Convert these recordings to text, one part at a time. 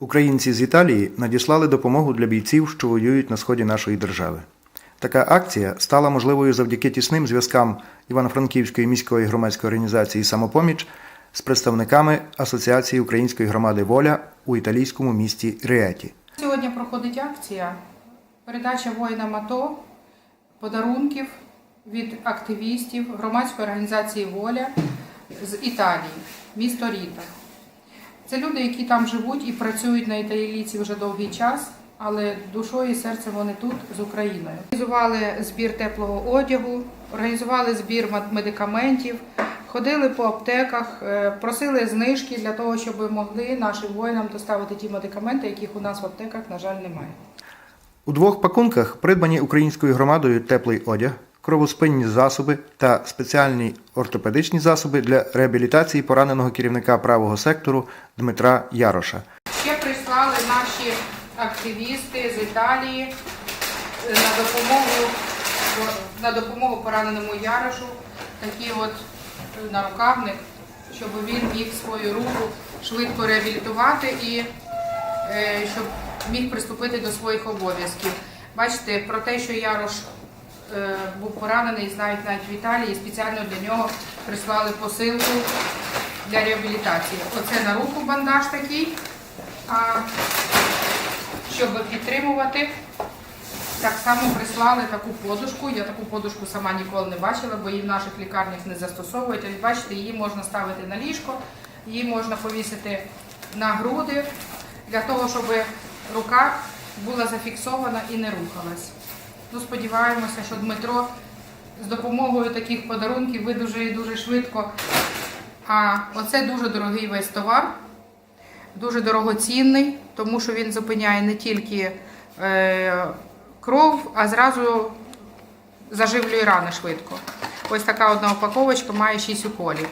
Українці з Італії надіслали допомогу для бійців, що воюють на сході нашої держави. Така акція стала можливою завдяки тісним зв'язкам Івано-Франківської міської громадської організації Самопоміч з представниками Асоціації Української громади Воля у італійському місті Ріеті. Сьогодні проходить акція передача воїнам АТО подарунків від активістів громадської організації Воля з Італії, місто Ріта. Це люди, які там живуть і працюють на італійці вже довгий час, але душою і серцем вони тут з Україною. Організували збір теплого одягу, організували збір мед- медикаментів, ходили по аптеках, е, просили знижки для того, щоб могли нашим воїнам доставити ті медикаменти, яких у нас в аптеках, на жаль, немає. У двох пакунках придбані українською громадою теплий одяг, кровоспинні засоби та спеціальні ортопедичні засоби для реабілітації пораненого керівника правого сектору Дмитра Яроша. Ще прислали наші активісти з Італії е, на допомогу на допомогу пораненому Ярошу такий от е, нарукавник, щоб він міг свою руку швидко реабілітувати і е, щоб міг приступити до своїх обов'язків. Бачите, про те, що Ярош був поранений, знають навіть в Італії, спеціально для нього прислали посилку для реабілітації. Оце на руку бандаж такий. А щоб підтримувати, так само прислали таку подушку. Я таку подушку сама ніколи не бачила, бо її в наших лікарнях не застосовують. Ось бачите, її можна ставити на ліжко, її можна повісити на груди для того, щоб рука була зафіксована і не рухалась. Ну, сподіваємося, що Дмитро з допомогою таких подарунків видужує дуже швидко. А оце дуже дорогий весь товар дуже дорогоцінний, тому що він зупиняє не тільки е, кров, а зразу заживлює рани швидко. Ось така одна упаковочка має 6 уколів.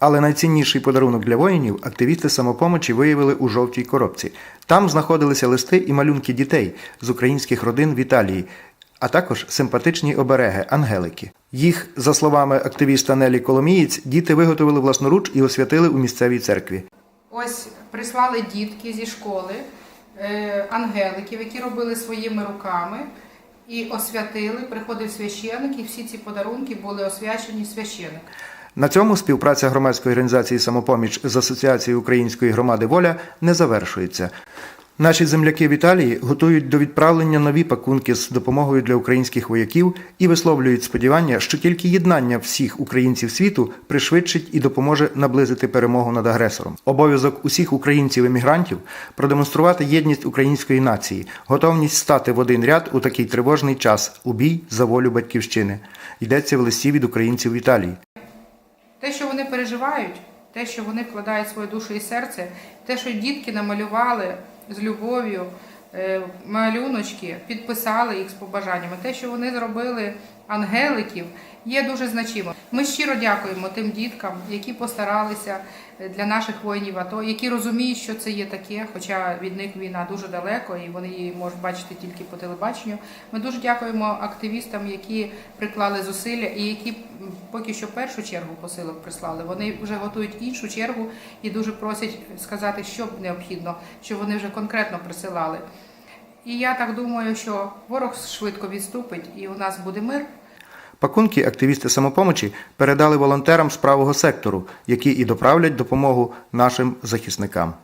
Але найцінніший подарунок для воїнів активісти самопомочі виявили у жовтій коробці. Там знаходилися листи і малюнки дітей з українських родин в Італії, а також симпатичні обереги ангелики. Їх, за словами активіста Нелі Коломієць, діти виготовили власноруч і освятили у місцевій церкві. Ось прислали дітки зі школи, е, ангеликів, які робили своїми руками і освятили. Приходив священик, і всі ці подарунки були освячені священик. На цьому співпраця громадської організації Самопоміч з Асоціацією Української громади Воля не завершується. Наші земляки в Італії готують до відправлення нові пакунки з допомогою для українських вояків і висловлюють сподівання, що тільки єднання всіх українців світу пришвидшить і допоможе наблизити перемогу над агресором. Обов'язок усіх українців-емігрантів продемонструвати єдність української нації, готовність стати в один ряд у такий тривожний час у бій за волю батьківщини. Йдеться в листі від українців в Італії. Те, що вони переживають, те, що вони вкладають свою душу і серце, те, що дітки намалювали з любов'ю е, малюночки, підписали їх з побажаннями, те, що вони зробили ангеликів, є дуже значимо. Ми щиро дякуємо тим діткам, які постаралися е, для наших воїнів АТО, які розуміють, що це є таке, хоча від них війна дуже далеко, і вони її можуть бачити тільки по телебаченню. Ми дуже дякуємо активістам, які приклали зусилля і які поки що першу чергу посилок прислали. Вони вже готують іншу чергу і дуже просять сказати, що необхідно, що вони вже конкретно присилали. І я так думаю, що ворог швидко відступить, і у нас буде мир. Пакунки активісти самопомочі передали волонтерам з правого сектору, які і доправлять допомогу нашим захисникам.